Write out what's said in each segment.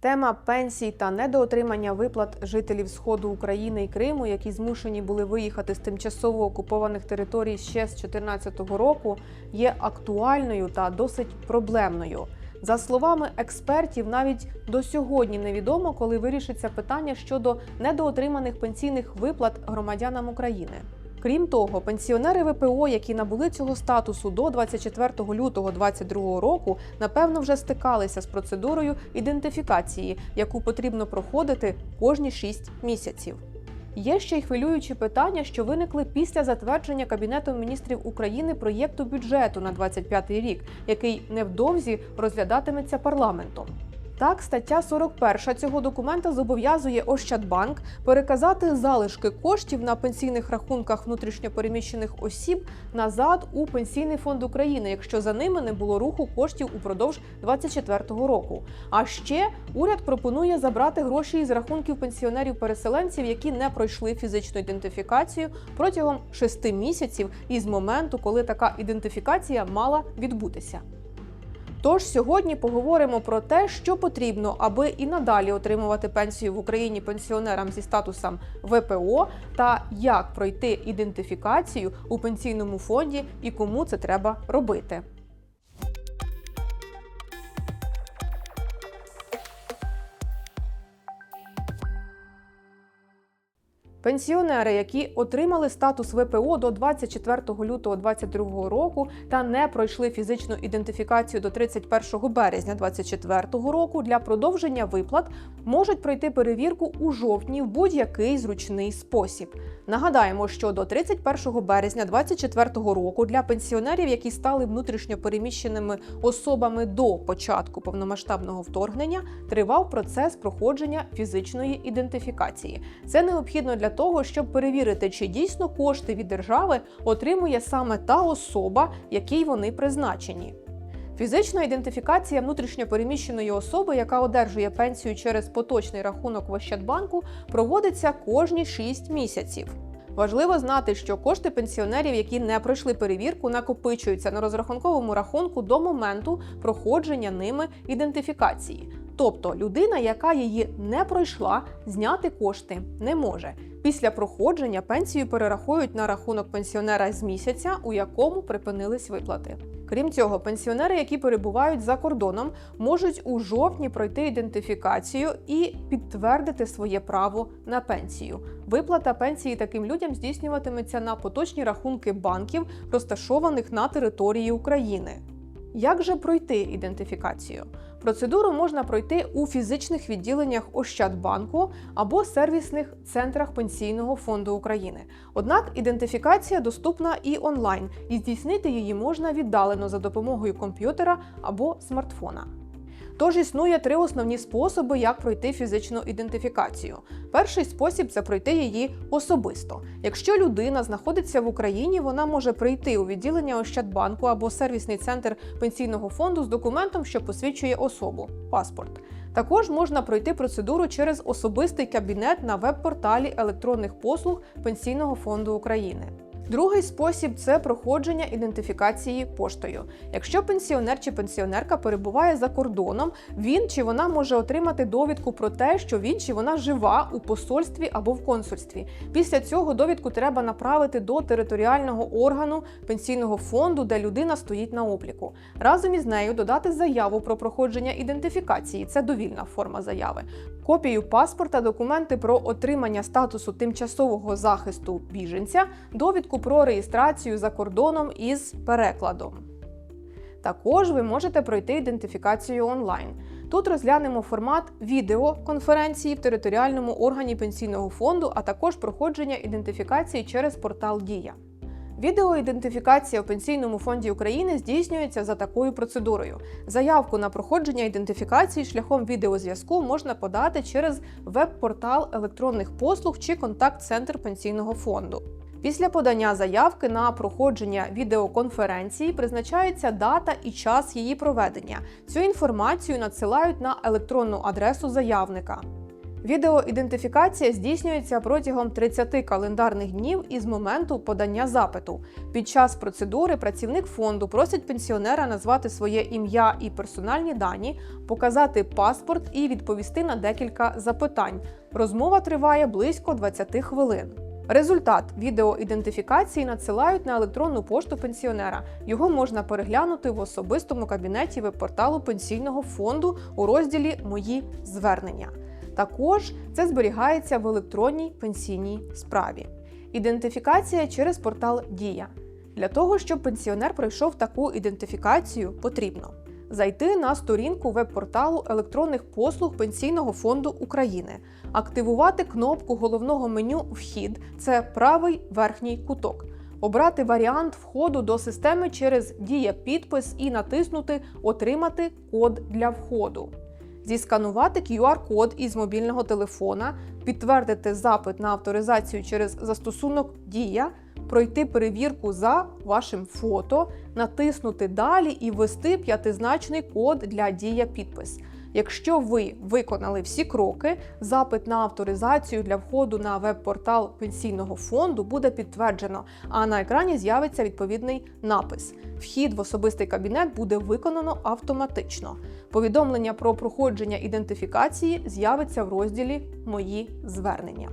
Тема пенсій та недоотримання виплат жителів Сходу України і Криму, які змушені були виїхати з тимчасово окупованих територій ще з 2014 року, є актуальною та досить проблемною. За словами експертів, навіть до сьогодні невідомо, коли вирішиться питання щодо недоотриманих пенсійних виплат громадянам України. Крім того, пенсіонери ВПО, які набули цього статусу до 24 лютого 2022 року, напевно вже стикалися з процедурою ідентифікації, яку потрібно проходити кожні 6 місяців. Є ще й хвилюючі питання, що виникли після затвердження Кабінетом міністрів України проєкту бюджету на 2025 рік, який невдовзі розглядатиметься парламентом. Так, стаття 41 цього документа зобов'язує Ощадбанк переказати залишки коштів на пенсійних рахунках внутрішньопереміщених осіб назад у Пенсійний фонд України, якщо за ними не було руху коштів упродовж 2024 року. А ще уряд пропонує забрати гроші із рахунків пенсіонерів-переселенців, які не пройшли фізичну ідентифікацію протягом 6 місяців із моменту, коли така ідентифікація мала відбутися. Тож сьогодні поговоримо про те, що потрібно, аби і надалі отримувати пенсію в Україні пенсіонерам зі статусом ВПО, та як пройти ідентифікацію у пенсійному фонді і кому це треба робити. Пенсіонери, які отримали статус ВПО до 24 лютого 2022 року та не пройшли фізичну ідентифікацію до 31 березня 2024 року, для продовження виплат можуть пройти перевірку у жовтні в будь-який зручний спосіб. Нагадаємо, що до 31 березня 2024 року для пенсіонерів, які стали внутрішньо переміщеними особами до початку повномасштабного вторгнення, тривав процес проходження фізичної ідентифікації. Це необхідно для того, щоб перевірити, чи дійсно кошти від держави отримує саме та особа, якій вони призначені. Фізична ідентифікація внутрішньопереміщеної особи, яка одержує пенсію через поточний рахунок в Ощадбанку, проводиться кожні 6 місяців. Важливо знати, що кошти пенсіонерів, які не пройшли перевірку, накопичуються на розрахунковому рахунку до моменту проходження ними ідентифікації. Тобто людина, яка її не пройшла, зняти кошти не може. Після проходження пенсію перерахують на рахунок пенсіонера з місяця, у якому припинились виплати. Крім цього, пенсіонери, які перебувають за кордоном, можуть у жовтні пройти ідентифікацію і підтвердити своє право на пенсію. Виплата пенсії таким людям здійснюватиметься на поточні рахунки банків, розташованих на території України. Як же пройти ідентифікацію? Процедуру можна пройти у фізичних відділеннях Ощадбанку або сервісних центрах Пенсійного фонду України. Однак ідентифікація доступна і онлайн, і здійснити її можна віддалено за допомогою комп'ютера або смартфона. Тож існує три основні способи, як пройти фізичну ідентифікацію. Перший спосіб це пройти її особисто. Якщо людина знаходиться в Україні, вона може прийти у відділення Ощадбанку або сервісний центр пенсійного фонду з документом, що посвідчує особу паспорт. Також можна пройти процедуру через особистий кабінет на веб-порталі електронних послуг Пенсійного фонду України. Другий спосіб це проходження ідентифікації поштою. Якщо пенсіонер чи пенсіонерка перебуває за кордоном, він чи вона може отримати довідку про те, що він чи вона жива у посольстві або в консульстві. Після цього довідку треба направити до територіального органу пенсійного фонду, де людина стоїть на обліку. Разом із нею додати заяву про проходження ідентифікації це довільна форма заяви. Копію паспорта, документи про отримання статусу тимчасового захисту біженця, довідку про реєстрацію за кордоном із перекладом. Також ви можете пройти ідентифікацію онлайн. Тут розглянемо формат відеоконференції в територіальному органі пенсійного фонду, а також проходження ідентифікації через портал Дія. Відеоідентифікація у Пенсійному фонді України здійснюється за такою процедурою. Заявку на проходження ідентифікації шляхом відеозв'язку можна подати через веб-портал електронних послуг чи контакт-центр пенсійного фонду. Після подання заявки на проходження відеоконференції призначається дата і час її проведення. Цю інформацію надсилають на електронну адресу заявника. Відеоідентифікація здійснюється протягом 30 календарних днів із моменту подання запиту. Під час процедури працівник фонду просить пенсіонера назвати своє ім'я і персональні дані, показати паспорт і відповісти на декілька запитань. Розмова триває близько 20 хвилин. Результат відеоідентифікації надсилають на електронну пошту пенсіонера. Його можна переглянути в особистому кабінеті веб-порталу пенсійного фонду у розділі Мої звернення. Також це зберігається в електронній пенсійній справі. Ідентифікація через портал Дія. Для того, щоб пенсіонер пройшов таку ідентифікацію, потрібно зайти на сторінку веб-порталу електронних послуг Пенсійного фонду України, активувати кнопку головного меню Вхід це правий верхній куток, обрати варіант входу до системи через Дія підпис і натиснути Отримати код для входу. Зісканувати QR-код із мобільного телефона, підтвердити запит на авторизацію через застосунок Дія, пройти перевірку за вашим фото, натиснути Далі і ввести п'ятизначний код для Дія підпис. Якщо ви виконали всі кроки, запит на авторизацію для входу на веб-портал пенсійного фонду буде підтверджено, а на екрані з'явиться відповідний напис. Вхід в особистий кабінет буде виконано автоматично. Повідомлення про проходження ідентифікації з'явиться в розділі Мої звернення.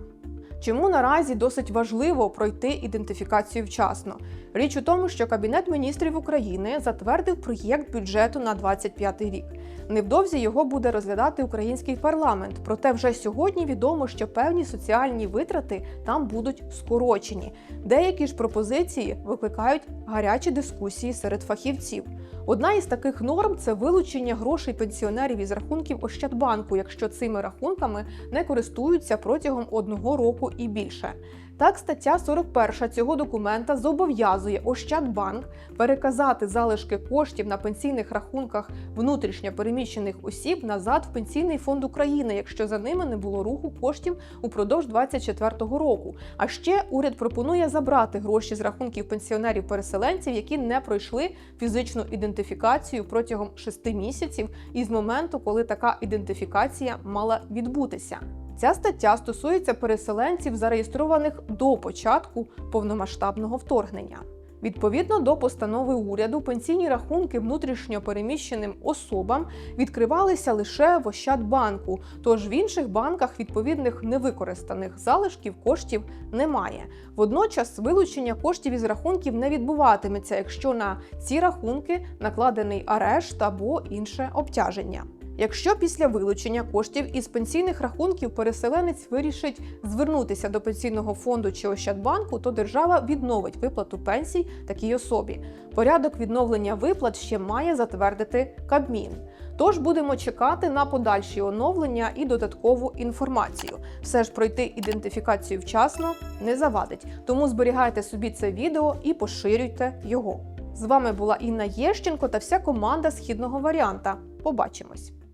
Чому наразі досить важливо пройти ідентифікацію вчасно? Річ у тому, що Кабінет міністрів України затвердив проєкт бюджету на 2025 рік. Невдовзі його буде розглядати український парламент. Проте вже сьогодні відомо, що певні соціальні витрати там будуть скорочені. Деякі ж пропозиції викликають гарячі дискусії серед фахівців. Одна із таких норм це вилучення грошей пенсіонерів із рахунків Ощадбанку, якщо цими рахунками не користуються протягом одного року і більше. Так, стаття 41 цього документа зобов'язує Ощадбанк переказати залишки коштів на пенсійних рахунках внутрішньо переміщених осіб назад в Пенсійний фонд України, якщо за ними не було руху коштів упродовж 2024 року. А ще уряд пропонує забрати гроші з рахунків пенсіонерів-переселенців, які не пройшли фізичну ідентифікацію протягом 6 місяців із моменту, коли така ідентифікація мала відбутися. Ця стаття стосується переселенців, зареєстрованих до початку повномасштабного вторгнення. Відповідно до постанови уряду, пенсійні рахунки внутрішньо переміщеним особам відкривалися лише в Ощадбанку, тож в інших банках відповідних невикористаних залишків коштів немає. Водночас вилучення коштів із рахунків не відбуватиметься, якщо на ці рахунки накладений арешт або інше обтяження. Якщо після вилучення коштів із пенсійних рахунків переселенець вирішить звернутися до пенсійного фонду чи Ощадбанку, то держава відновить виплату пенсій такій особі. Порядок відновлення виплат ще має затвердити Кабмін. Тож будемо чекати на подальші оновлення і додаткову інформацію. Все ж пройти ідентифікацію вчасно не завадить. Тому зберігайте собі це відео і поширюйте його. З вами була Інна Єщенко та вся команда східного варіанта. Побачимось!